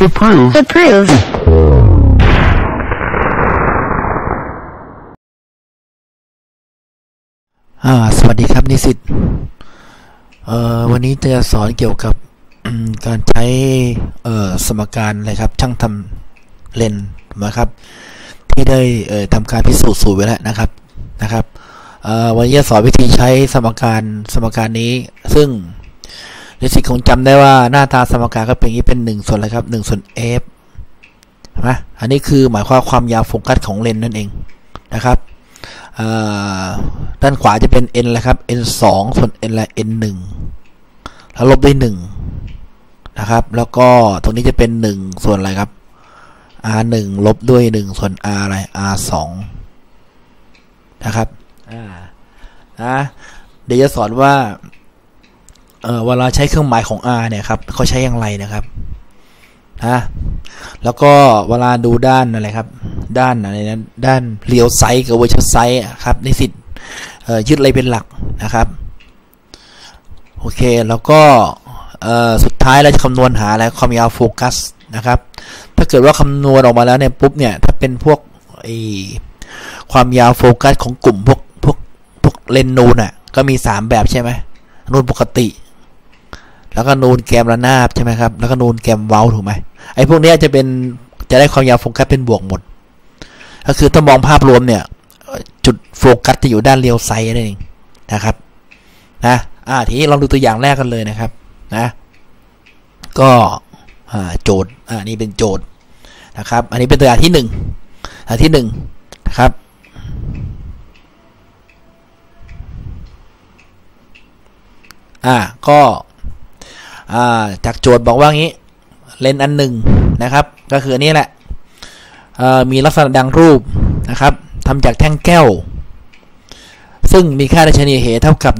Approve. Approve. อ่าสวัสดีครับนิสิตเอ่อวันนี้จะสอนเกี่ยวกับอืมการใช้เอ่อสมการอะไรครับ ช่างทำเลนส์นะครับ ที่ได้เอ่อทำการพิสูจน์สูตรไว้แล้วนะครับนะครับเอ่อวันนี้จะสอนวิธีใช้สมการสมการนี้ ซึ่ง นิสิตคงจำได้ว่าหน้าตาสมการก็เป็นอย่างนี้เป็นหนึ่งส่วนอะไรครับหนึ่งส่วน f ใช่ไหมอันนี้คือหมายความความยาวโฟกัสของเลนส์นั่นเองนะครับเอ่อด้านขวาจะเป็น n แล้วครับ n 2ส่วน n ละ n 1แล้วลบด้วย1นะครับ แล้วก็ตรงนี้จะเป็น 1 ส่วนอะไรครับ r 1ลบด้วย 1 ส่วน r อะไร r 2นะครับอ่านะเดี๋ยวจะสอนว่า เออเวลาใช้เครื่องหมายของ r เนี่ยครับเขาใช้อย่างไรนะครับนะแล้วก็เวลาดูด้านอะไรครับ ด้านอะไรนั้นด้านเรียวไซส์กับเวอร์ชไซส์ครับนิสิตเอ่อยึดอะไรเป็นหลักนะครับโอเคแล้วก็สุดท้ายเราจะคำนวณหาอะไรความยาวโฟกัสนะครับ ถ้าเกิดว่าคำนวณออกมาแล้วเนี่ยปุ๊บเนี่ยถ้าเป็นพวกไอความยาวโฟกัสของกลุ่มพวกพวกพวกเลนส์นูนอะก็มี 3 แบบใช่ไหมนูนปกติ แล้วก็นูนแกมระนาบใช่ไหมครับ แล้วก็นูนแกมเว้าถูกไหมไอ้พวกนี้จะเป็นจะได้ความยาวโฟกัสเป็นบวกหมด ก็คือถ้ามองภาพรวมเนี่ย จุดโฟกัสจะอยู่ด้านเลี้ยวไซด์นั่นเองนะครับ นะ อ่า ทีนี้ลองดูตัวอย่างแรกกันเลยนะครับ นะ ก็โจทย์ อ่า นี่เป็นโจทย์นะครับ อันนี้เป็นตัวอย่างที่หนึ่งอันที่หนึ่งนะครับอ่าก็ จากโจทย์บอกว่างี้ เลนส์อันหนึ่งนะครับ ก็คืออันนี้แหละมีลักษณะดังรูปนะครับทำจากแท่งแก้ว ซึ่งมีค่าดัชนีเหตุเท่ากับ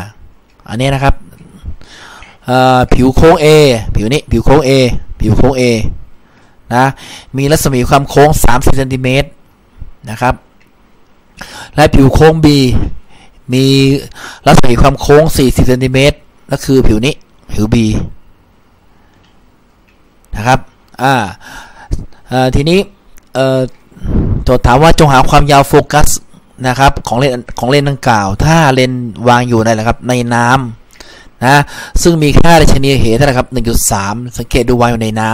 1.5 อันนี้นะครับผิวโค้ง A ผิวนี้ผิวโค้ง A ผิวโค้ง A นะมีรัศมีความโค้ง 30เซนติเมตรนะครับ และผิวโค้ง B มีรัศมีความโค้ง 40เซนติเมตรก็คือผิวนี้ ผิว B นะครับอ่าทีนี้เอ่อโจทย์ถามว่าจงหาความยาวโฟกัสนะครับของเลนของเลนดังกล่าว ถ้าเลนวางอยู่ในอะไรครับในน้ำนะซึ่งมีค่าดัชนีเหตุเท่าไหร่ครับ 1.3 สังเกตดูวางอยู่ในน้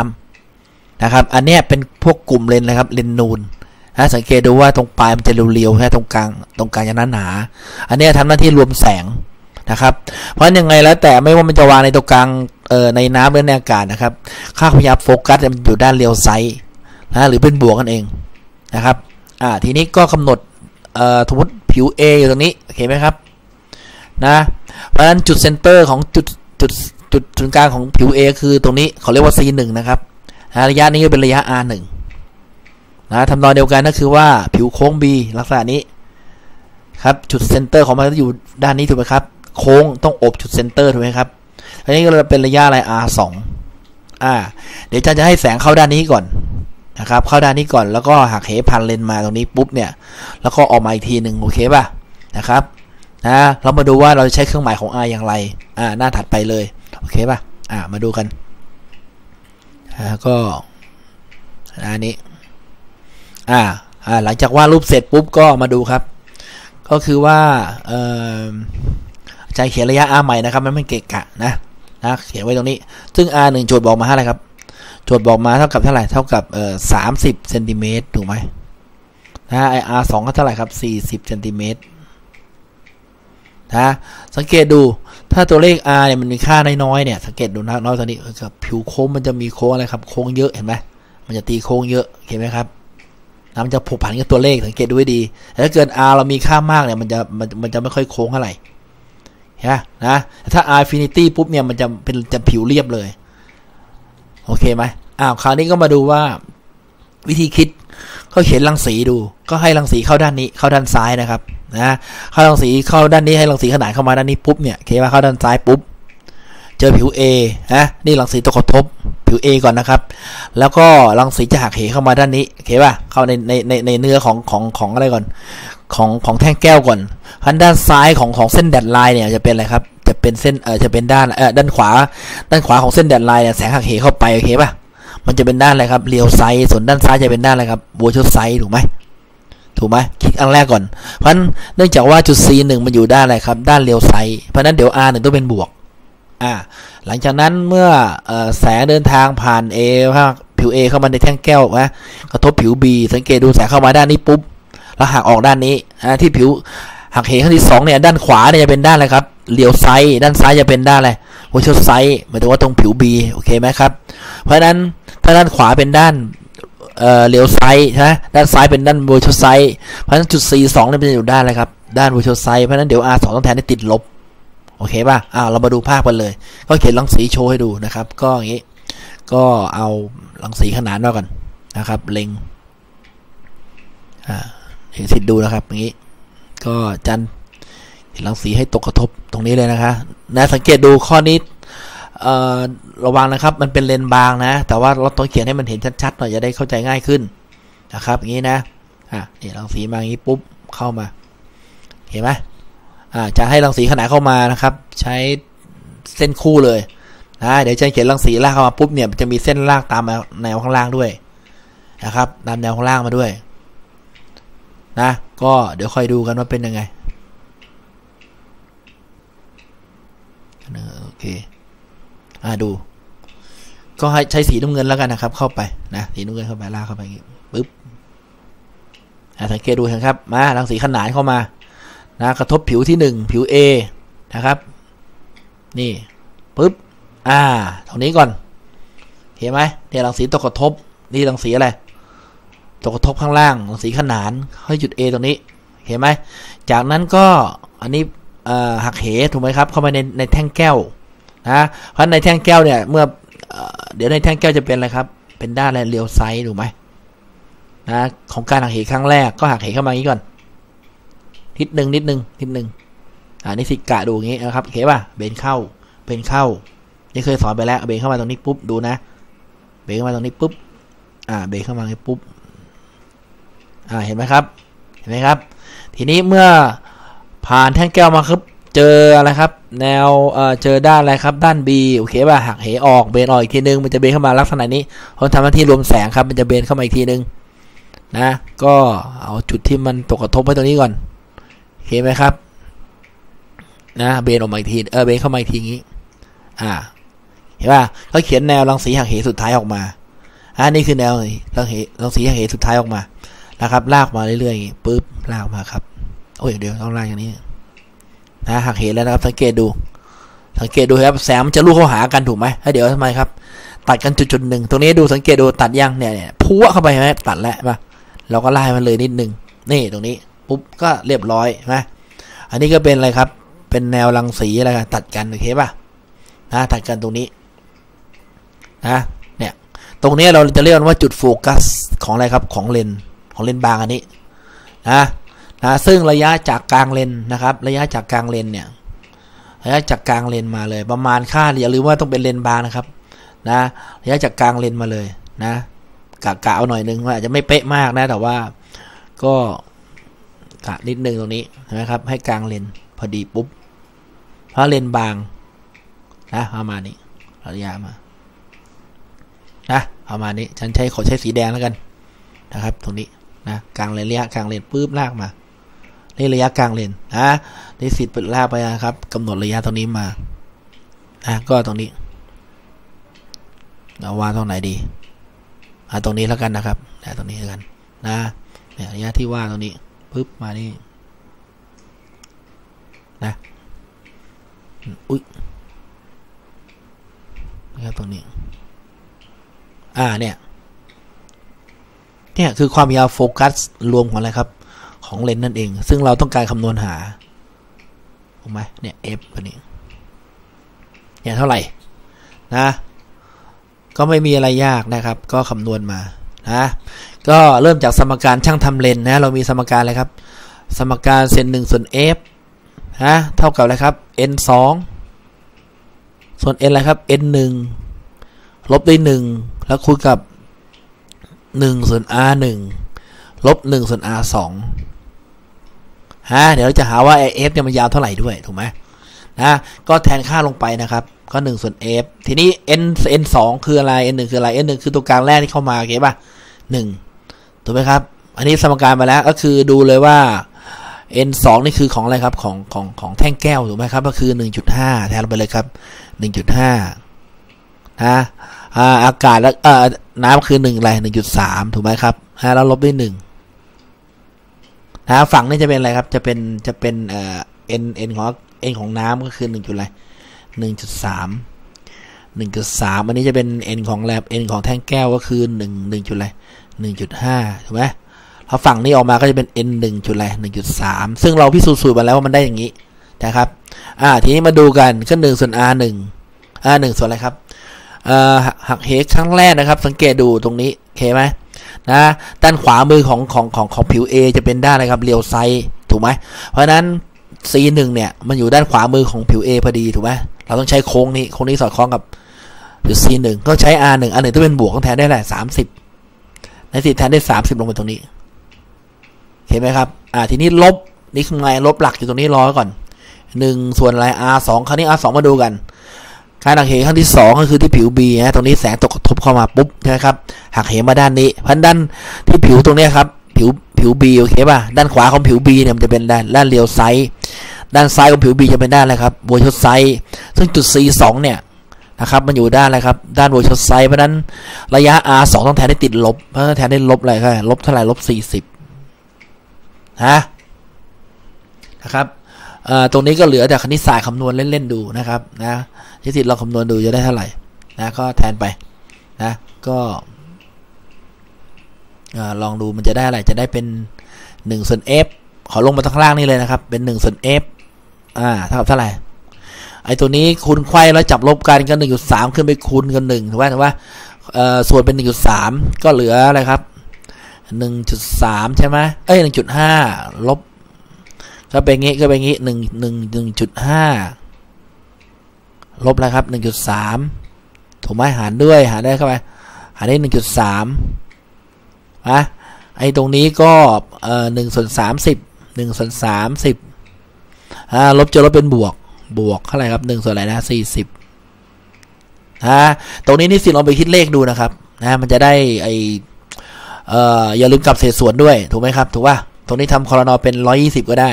ำนะครับ อันนี้เป็นพวกกลุ่มเลนนะครับเลนนูนนะสังเกตดูว่าตรงปลายมันจะเรียวๆแค่ตรงกลางตรงกลางจะหนาๆอันนี้ทำหน้าที่รวมแสง นะครับ เพราะยังไงแล้วแต่ไม่ว่ามันจะวางในตรงกลางเอ่อในน้ำหรือในอากาศนะครับค่าความยาวโฟกัสมันอยู่ด้านเรียวไซด์นะหรือเป็นบวกกันเองนะครับอ่าทีนี้ก็กำหนดเอ่อสมมติผิว A อยู่ตรงนี้โอเคไหมครับนะเพราะฉะนั้นจุดเซนเตอร์ของจุดจุดจุดศูนย์กลางของผิว A คือตรงนี้เขาเรียกว่า C 1 นะครับนะระยะนี้ก็เป็นระยะ R 1 นะทำนองเดียวกันก็คือว่าผิวโค้ง B ลักษณะนี้ครับจุดเซนเตอร์ของมันจะอยู่ด้านนี้ถูกไหมครับ โค้งต้องอบจุดเซนเตอร์ถูกไหมครับอันนี้ก็จะเป็นระยะอะไร R 2 อ่า เดี๋ยวอาจารย์จะให้แสงเข้าด้านนี้ก่อนนะครับ เข้าด้านนี้ก่อนแล้วก็หักเหพันเลนมาตรงนี้ปุ๊บเนี่ย แล้วก็ออกมาอีกทีหนึ่งโอเคป่ะนะครับนะเรามาดูว่าเราจะใช้เครื่องหมายของ R อย่างไรอ่าหน้าถัดไปเลยโอเคป่ะอ่ามาดูกันอ่าก็อันนี้อ่าอ่าหลังจากวาดรูปเสร็จปุ๊บก็มาดูครับ ก็คือว่าเอ่อ อาจเขียนระยะ R ใหม่นะครับมันไม่เกะกะนะนะเขียนไว้ตรงนี้ ซึ่ง R 1โจทย์บอกมาเท่าไหร่ครับ โจทย์บอกมาเท่ากับเท่าไหร่เท่ากับเอ่อสามสิบเซนติเมตรถูกไหมนะไอ R 2ก็เท่าไหร่ครับสี่สิบเซนติเมตรนะสังเกตดูถ้าตัวเลข R เนี่ยมันมีค่าน้อยๆเนี่ยสังเกตดูนะน้อยตัวนี้กับผิวโค้งมันจะมีโค้งอะไรครับโค้งเยอะเห็นไหมมันจะตีโค้งเยอะเห็นไหมครับนะมันจะผูกพันกับตัวเลขสังเกตดูให้ดีแต่ถ้าเกิด R เรามีค่ามากเนี่ยมันจะมันมันจะไม่ค่อยโค้งเท่าไหร่ ใช่นไหมนะถ้า R infinity ปุ๊บเนี่ยมันจะเป็นจะผิวเรียบเลย โอเคไหมอ้าวคราวนี้ก็มาดูว่าวิธีคิดก็เขียนรังสีดู ก็ให้รังสีเข้าด้านนี้เข้าด้านซ้ายนะครับนะเข้ารังสีเข้าด้านนี้ให้รังสีขนานเข้ามาด้านนี้ปุ๊บเนี่ยเคป่ะเข้าด้านซ้ายปุ๊บ เจอผิว A นะนี่รังสีตกกระทบ ผิว A ก่อนนะครับ แล้วก็รังสีจะหักเหเข้ามาด้านนี้โอเคป่ะเข้าในในในในเนื้อของของของอะไรก่อน ของของแท่งแก้วก่อนพันด้านซ้ายของของเส้นแดดไลน์เนี่ยจะเป็นอะไรครับ จะเป็นเส้นเออจะเป็นด้านเออด้านขวา ด้านขวาของเส้นแดดไลน์เนี่ยแสงหักเหเข้าไปโอเคป่ะมันจะเป็นด้านอะไรครับเรียวไซส์ส่วนด้านซ้ายจะเป็นด้านอะไรครับบัวชดไซส์ถูกไหมถูกไหมคลิกอันแรกก่อน เพราะนั้นเนื่องจากว่าจุด C 1 มันอยู่ด้านอะไรครับ ด้านเรียวไซส์เพราะฉะนั้นเดี๋ยว R 1 ต้องเป็นบวก อ่าหลังจากนั้นเมื่อแสงเดินทางผ่าน A ผิว A เข้ามาในแท่งแก้วนะกระทบผิว B สังเกตดูแสงเข้ามาด้านนี้ปุ๊บแล้วหักออกด้านนี้นะที่ผิวหักเหครั้งที่สองเนี่ยด้านขวาเนี่ยจะเป็นด้านอะไรครับเลี้ยวไซด์ด้านซ้ายจะเป็นด้านอะไรหัวชดไซด์หมายถึงว่าตรงผิว B โอเคไหมครับ เพราะฉะนั้นถ้าด้านขวาเป็นด้านเอ่อเลี้ยวไซด์นะด้านซ้ายเป็นด้านโวชดไซด์เพราะฉะนั้นจุด C 2 เนี่ยจะอยู่ด้านอะไรครับ ด้านโวชดไซด์เพราะฉะนั้นเดี๋ยว R 2 ต้องแทนให้ติดลบ โอเคป่ะอ้าเรามาดูภาพกันเลย ก็เขียนรังสีโชว์ให้ดูนะครับ ก็อย่างนี้ ก็เอารังสีขนานมาก่อนนะครับ เล็งอ่าเห็นสิทธิ์ดูนะครับอย่างนี้ ก็จันเห็นรังสีให้ตกกระทบตรงนี้เลยนะคะนะสังเกตดูข้อนี้ระวังนะครับ มันเป็นเลนบางนะ แต่ว่าเราต้องเขียนให้มันเห็นชัดๆหน่อยจะได้เข้าใจง่ายขึ้นนะครับ อย่างนี้นะ อะนี่รังสีมาอย่างนี้ปุ๊บเข้ามา เห็นไหม จะให้รังสีขนาดเข้ามานะครับ ใช้เส้นคู่เลยนะเดี๋ยวจะเขียนรังสีลากเข้ามาปุ๊บเนี่ยจะมีเส้นลากตามแนวข้างล่างด้วยนะครับตามแนวข้างล่างมาด้วย นะ ก็เดี๋ยวค่อยดูกันว่าเป็นยังไงโอเคอ่าดู ก็ให้ใช้สีน้ำเงินแล้วกันนะครับ เข้าไปนะสีน้ำเงินเข้าไปลากเข้าไปปึ๊บสังเกตดูนะครับ มารังสีขนานเข้ามา นะกระทบผิวที่หนึ่งผิว A นะครับ นี่ปึ๊บอ่าตรงนี้ก่อนเห็นไหมเนี่ยรังสีตกกระทบนี่รังสีอะไรตกกระทบข้างล่างรังสีขนานให้จุด A ตรงนี้เห็นไหมจากนั้นก็อันนี้หักเหถูกไหมครับ เข้ามาในในแท่งแก้วนะเพราะในแท่งแก้วเนี่ยเมื่อเดี๋ยวในแท่งแก้วจะเป็นอะไรครับ เป็นด้านอะไรเรียวไซด์ถูกไหมนะของการหักเหครั้งแรกก็หักเหเข้ามาอย่างนี้ก่อน นิดนึงนิดนึงนิดนึงอ่านี่สิกะดูอย่างนี้นะครับเห็นป่ะเบนเข้าเบนเข้านี่เคยสอนไปแล้วเบนเข้ามาตรงนี้ปุ๊บดูนะเบนเข้ามาตรงนี้ปุ๊บอ่าเบนเข้ามาตรงนี้ปุ๊บอ่าเห็นไหมครับเห็นไหมครับ ทีนี้เมื่อผ่านแท่งแก้วมาครับ เจออะไรครับ แนวเอ่อเจอด้านอะไรครับ ด้าน B โอเคป่ะหักเหออกเบนออกอีกทีนึงมันจะเบนเข้ามาลักษณะนี้เขาทำหน้าที่รวมแสงครับ มันจะเบนเข้ามาอีกทีนึงนะ ก็เอาจุดที่มันตกกระทบไว้ตรงนี้ก่อน เห็นไหมครับ นะเบนออกมาอีกทีเออเบนเข้ามาอีกทีงี้ อ่า เห็นป่ะเขาเขียนแนวรังสีหักเหสุดท้ายออกมาอันนี้คือแนวรังเหรังสีหักเหสุดท้ายออกมานะครับ ลากมาเรื่อยๆปุ๊บลากมาครับ โอ้ยเดี๋ยวต้องลากอย่างนี้นะหักเหแล้วนะครับ สังเกตดู สังเกตดูครับแสงมันจะลู่เข้าหากันถูกไหมเดี๋ยวทำไมครับ ตัดกันจุดจุดหนึ่งตรงนี้ดูสังเกตดูตัดยังเนี่ยเนี่ยพัวเข้าไปไหมตัดแล้วป่ะเราก็ไล่มันเลยนิดนึงนี่ตรงนี้ ปุ๊บก็เรียบร้อยนะอันนี้ก็เป็นอะไรครับ เป็นแนวรังสีอะไรกันตัดกันโอเคป่ะนะตัดกันตรงนี้นะเนี่ยตรงนี้เราจะเรียกว่าจุดโฟกัสของอะไรครับของเลนของเลนบางอันนี้นะนะซึ่งระยะจากกลางเลนนะครับ ระยะจากกลางเลนเนี่ยระยะจากกลางเลนมาเลย ประมาณค่าอย่าลืมว่าต้องเป็นเลนบางนะครับนะระยะจากกลางเลนมาเลยนะกะกะเอาหน่อยนึงว่าอาจจะไม่เป๊ะมากนะแต่ว่าก็ กะนิดนึงตรงนี้นะครับ ให้กลางเลนพอดีปุ๊บเพราะเลนบางนะประมาณนี้ระยะมานะประมาณนี้ฉันใช้ขอใช้สีแดงแล้วกันนะครับ ตรงนี้นะกลางเลนระยะกลางเลนปุ๊บลากมานี่ระยะกลางเลนนะนี่สิทธิ์เปิดลากไปนะครับกำหนดระยะตรงนี้มานะก็ตรงนี้เอาวางตรงไหนดีอ่าตรงนี้แล้วกันนะครับแต่ตรงนี้แล้วกันนะเนี่ยระยะที่ว่าตรงนี้ ปึ๊บมานี่นะอุ้ยนะครับตรงนี้ อ่าเนี่ยเนี่ยคือความยาวโฟกัสรวมของอะไรครับ ของเลนส์นั่นเอง ซึ่งเราต้องการคำนวณหาถูกไหมเนี่ย f ตัวนี้เนี่ยเท่าไหร่นะ ก็ไม่มีอะไรยากนะครับ ก็คำนวณมา นะก็เริ่มจากสมการช่างทำเลนนะเรามีสมการอะไรครับ สมการเซนหนึ่งส่วน f นะเท่ากับอะไรครับ n 2ส่วน n อะไรครับ n 1ลบด้วย1แล้วคูณกับ1ส่วน r 1ลบ1ส่วน r 2ฮะเดี๋ยวเราจะหาว่า f เนี่ยมันยาวเท่าไหร่ด้วยถูกไหมนะก็แทนค่าลงไปนะครับ ก็หนึ่งส่วน f ทีนี้ n n สองคืออะไร n หนึ่งคืออะไร n หนึ่งคือตัวกลางแรกที่เข้ามาโอเคป่ะหนึ่งถูกไหมครับ อันนี้สมการมาแล้วก็คือดูเลยว่า n สองนี่คือของอะไรครับของของของแท่งแก้วถูกไหมครับก็คือหนึ่งจุดห้าแทนไปเลยครับหนึ่งจุดห้านะอาอากาศแล้วน้ำคือหนึ่งอะไรหนึ่งจุดสามถูกไหมครับฮะแล้วลบด้วยหนึ่งนะฝั่งนี้จะเป็นอะไรครับ จะเป็นจะเป็นเอ่อ n n ของ n ของน้ำก็คือหนึ่งจุดอะไร หนึ่งจุดสามหนึ่งจุดสามอันนี้จะเป็น n ของแลบ n ของแท่งแก้วก็คือหนึ่งหนึ่งจุดอะไรหนึ่งจุดห้าถูกไหมพอฝั่งนี้ออกมาก็จะเป็น n หนึ่งจุดอะไรหนึ่งจุดสามซึ่งเราพิสูจน์สูตรมาแล้วว่ามันได้อย่างนี้นะครับ อ่า ทีนี้มาดูกันก็หนึ่งส่วน r หนึ่ง r หนึ่งส่วนอะไรครับอ่อหักเหครั้งแรกนะครับ สังเกตดูตรงนี้โอเคไหมนะด้านขวามือของของของของผิว A จะเป็นด้านอะไรครับเรียวไซด์ถูกไหมเพราะฉะนั้น C หนึ่งเนี่ย มันอยู่ด้านขวามือของผิว A พอดีถูกไหมเราต้องใช้โค้งนี้ โค้งนี้สอดคล้องกับผิว C หนึ่งก็ใช้ R หนึ่ง R หนึ่งต้องเป็นบวกต้องแทนได้แหละสามสิบในสิแทนได้สามสิบลงไปตรงนี้ เห็นไหมครับ อ่า ทีนี้ลบ นี่คือไงลบหลักอยู่ตรงนี้ร้อไว้ก่อนหนึ่งส่วนอะไร R สองคราวนี้ R สองมาดูกันการหักเหขั้นที่ 2 ก็คือที่ผิว B นะตรงนี้แสงตกกระทบเข้ามาปุ๊บใช่ไหมครับหักเหมาด้านนี้พันด้านที่ผิวตรงนี้ครับ ผิวผิว B โอเคป่ะด้านขวาของผิว B เนี่ยมันจะเป็นด้านด้านเรียวไซด์ด้านซ้ายของผิว B จะเป็นด้านอะไรครับโวชดไซด์ซึ่งจุด C 2เนี่ยนะครับมันอยู่ด้านอะไรครับด้านโวชดไซด์เพราะนั้นระยะ R 2ต้องแทนได้ติดลบเพราะแทนได้ลบอะไรครับลบเท่าไหร่ลบ40ฮะนะครับอ่อตรงนี้ก็เหลือแต่คณิตศาสตร์คำนวณเล่น ๆ ดูนะครับนะนิสิตลองคำนวณดูจะได้เท่าไหร่นะก็แทนไปนะก็ อลองดูมันจะได้อะไรจะได้เป็น1ส่วน f ขอลงมาข้างล่างนี่เลยนะครับ เป็น1ส่วน f อ่าเท่ากับเท่าไหร่ไอ้ตัวนี้คูณไขว้แล้วจับลบกันก็1.3ขึ้นไปคูณกัน1ถูกไหมถูกว่าส่วนเป็น1.3ก็เหลืออะไรครับ1.3ใช่ไหมเอ้ย1.5ลบก็เป็นงี้ก็เป็นงี้หนึ่งหนึ่งหนึ่งจุดห้าลบแล้วครับหนึ่งจุดสามถูกไหมหารด้วยหารได้เข้าไปหารได้หนึ่งจุดสาม อะไอตรงนี้ก็เอ่อหนึ่งส่วนสามสิบหนึ่งส่วนสามสิบอ่าลบจะลบเป็นบวกบวกเท่าไหร่ครับหนึ่งส่วนอะไรนะสี่สิบอ่าตรงนี้นี่สิลองไปคิดเลขดูนะครับนะมันจะได้ไอเอ่ออย่าลืมกลับเศษส่วนด้วย ถูกไหมครับ ถูกป่ะตรงนี้ทำคอรนอเป็นร้อยยี่สิบก็ได้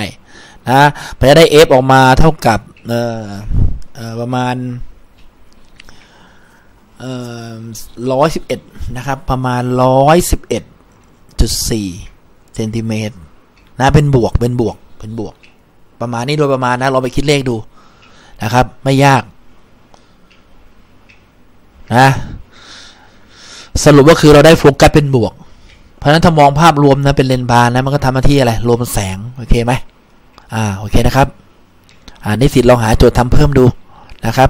นะมันจะได้ f ออกมาเท่ากับเอ่อเอ่อประมาณเอ่อร้อยสิบเอ็ดนะครับ ประมาณร้อยสิบเอ็ด จุดสี่เซนติเมตรนะเป็นบวกเป็นบวกเป็นบวก ประมาณนี้โดยประมาณนะเราไปคิดเลขดูนะครับ ไม่ยากนะสรุปก็คือเราได้โฟกัสเป็นบวก เพราะฉะนั้นถ้ามองภาพรวมนะเป็นเลนส์บานนะมันก็ทำหน้าที่อะไรรวมแสงโอเคไหมอ่าโอเคนะครับอ่านิสิตลองหาโจทย์ทำเพิ่มดูนะครับ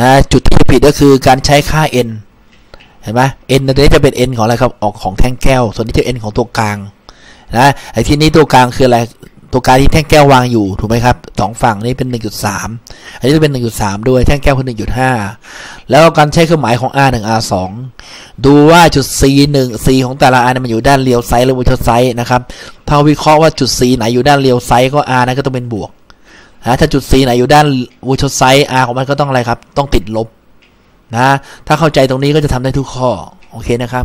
นะจุดที่ผิดก็คือการใช้ค่า n เห็นไหม n ตัวนี้จะเป็น n ของอะไรครับออกของแท่งแก้ว ส่วนนี้จะ n ของตัวกลางนะไอ้ที่นี้ตัวกลางคืออะไรตัวกลางที่แท่งแก้ววางอยู่ถูกไหมครับสองฝั่งนี้เป็น 1.3 อันนี้จะเป็น 1.3 ด้วยแท่งแก้วคือ1.5 แล้วการใช้เครื่องหมายของ r 1 r 2ดูว่าจุด c 1 c ของแต่ละ r มันอยู่ด้านเลี้ยวไซด์หรือวิชไซด์นะครับถ้าวิเคราะห์ว่าจุด c ไหนอยู่ด้านเลี้ยวไซด์ก็ r นั้นก็ต้องเป็นบวกนะถ้าจุด c ไหนอยู่ด้านวิชไซด์ r ของมันก็ต้องอะไรครับ ต้องติดลบ นะ ถ้าเข้าใจตรงนี้ก็จะทำได้ทุกข้อ โอเคนะครับ